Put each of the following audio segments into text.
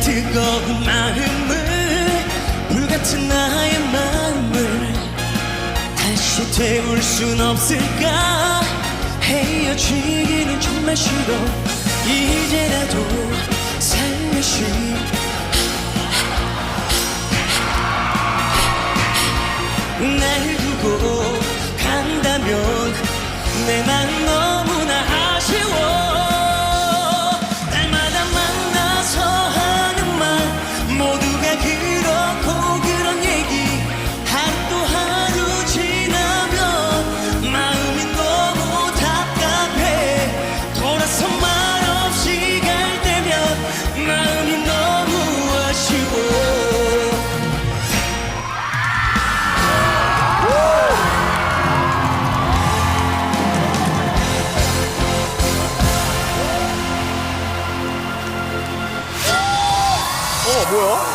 뜨거운 마음을 불같은 나의 마음을 다시 태울 순 없을까? 헤어지기는 정말 싫어. 이제라도 살며시 날 두고 간다면 내맘너 뭐야?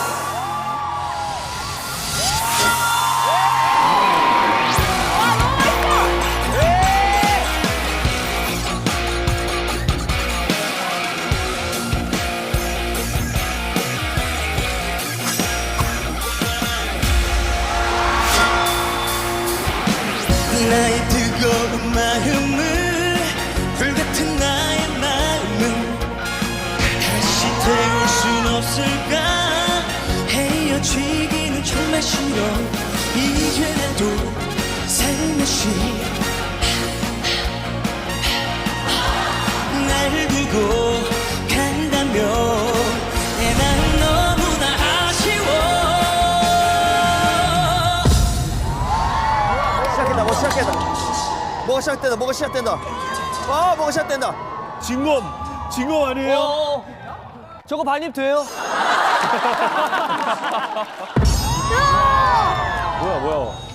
정말 싫어 이제라도 살며시. 날 두고 간다면 내맘 너무나 아쉬워. 시작했다 뭐 시작했다 뭐가 시작된다 뭐가 시작된다 아 뭐가 시작된다 진검 진검 아니에요? 어, 저거 반입 돼요? 뭐야 뭐야